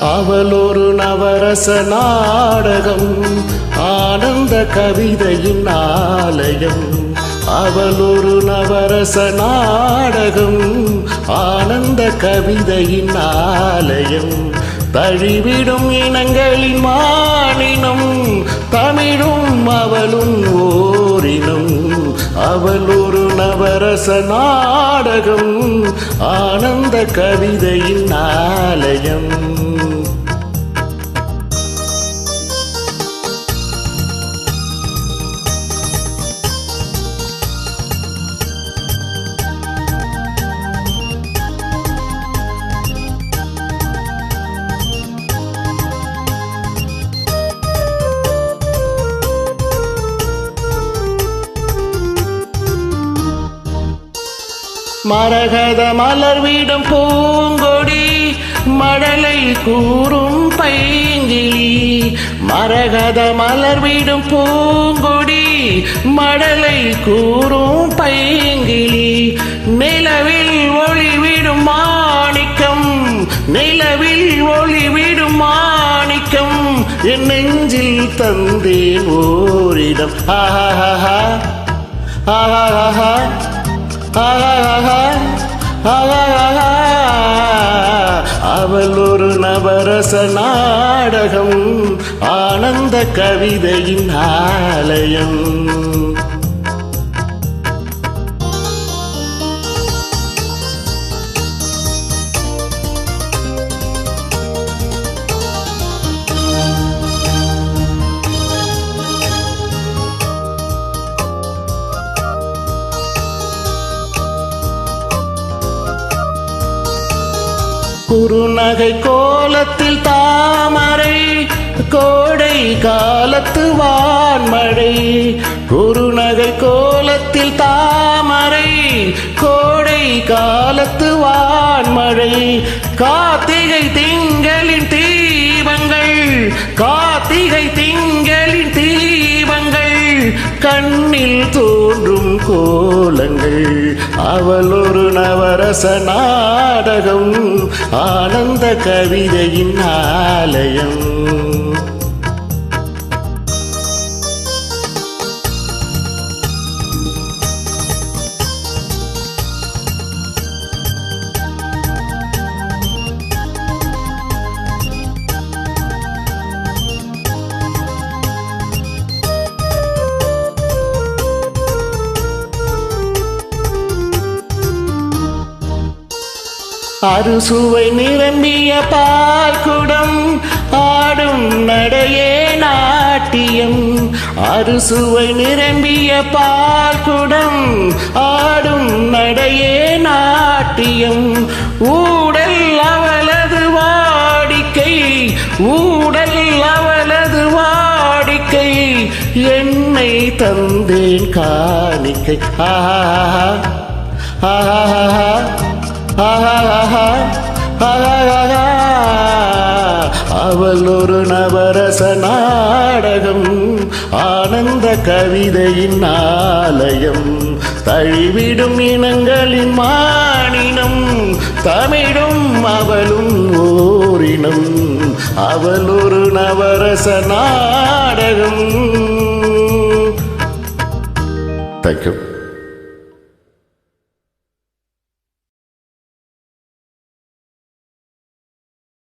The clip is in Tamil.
அவளொரு நவரச நாடகம் ஆனந்த கவிதையின் ஆலயம். அவளொரு நவரச நாடகம் ஆனந்த கவிதையின் ஆலயம். தழிவிடும் இனங்களின் மானினம் தமிழும் அவளும் ஓரினம். அவள் ஒரு நவரச நாடகம் ஆனந்த கவிதையின் ஆலயம். மரகத மலர்விடம் பூங்கொடி மழலை கூறும் பைங்கிளி. மரகத மலர்விடும் பூங்கொடி மடலை கூறும் பைங்கிளி. நிலவில் ஒளிவிடும் மாணிக்கம் நிலவில் ஒளிவிடும் மாணிக்கம் என் நெஞ்சில் தந்தேன் ஓரிடம். ஆஹா. ஆஹா ஆஹா. அவள் ஒரு நவரச நாடகம் ஆனந்த கவிதையின் ஆலயம். குறுநகை கோலத்தில் தாமரை கோடை காலத்து வான்மழை குறுநகை கோலத்தில் தாமரை கோடை காலத்து வான்மழை கார்த்திகை திங்களின் தீபங்கள் கார்த்திகை திங்களின் கண்ணில் தோன்றும் கோலங்கள். அவள் ஒரு நவரச நாடகம். ஆனந்த கவிதையின் ஆலயம். அறுசுவை நிரம்பிய பால்குடம் ஆடும் நடையே நாட்டியம். அறுசுவை நிரம்பிய பால்குடம் ஆடும் நடையே நாட்டியம். ஊடல் அவளது வாடிக்கை ஊடல் அவளது வாடிக்கை. என்னை தந்தேன் காணிக்கை. ஆஹா ஆஹா. அவள் ஒரு நவரச நாடகம் ஆனந்த கவிதையின் ஆலயம் தழிவிடும் இனங்களின் மானினம் தமிழும் அவளும் ஓரினம். அவள் ஒரு நவரச நாடகம். தேங்க்யூ